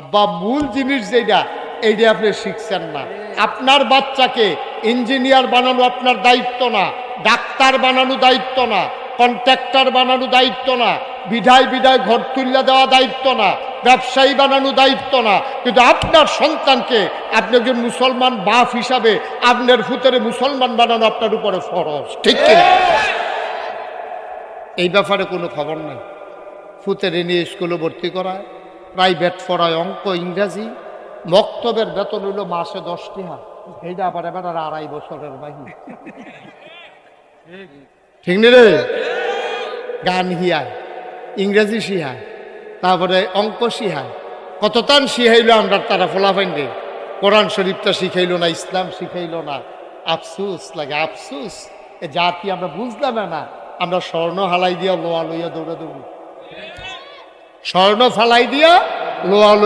আব্বা, মূল জিনিস যেটা এইটা আপনি শিখছেন না। আপনার বাচ্চাকে ইঞ্জিনিয়ার বানানো আপনার দায়িত্ব না, ডাক্তার বানানো দায়িত্ব না, কন্ট্রাক্টর বানানো দায়িত্ব না, বিধায় বিধায় ঘর তুল্লা দেওয়া দায়িত্ব না, ব্যবসায়ী বানানো দায়িত্ব না। কিন্তু আপনার সন্তানকে আপনি একজন মুসলমান বাপ হিসাবে আপনার ফুতেরে মুসলমান বানানো আপনার উপরে ফরজ। ঠিক এই ব্যাপারে কোনো খবর নাই। ফুতেরে নিয়ে স্কুলে ভর্তি করায়। প্রাইভেট পড়ায় অঙ্ক, ইংরাজি। মক্তবের বেতন হইল মাসে দশ টাকা এইটা আবার এবার আড়াই বছরের বাহিনী ঠিক নি রে? গান হিয়ায় ইংরেজি শিহায় তারপরে অঙ্ক শিহায় কত তান শিখাইলো আমরা তারা ফোলাফাইন রে। কোরআন শরীফটা শিখাইল না, ইসলাম শিখাইলো না। আফসুস লাগে, আফসুস। এ জাতি আমরা বুঝলাম না। আমরা স্বর্ণ হালাই দিয়ে লোয়া লইয়া দৌড়ে দৌড়ি স্বর্ণ ফালাই দিয়া লোয়া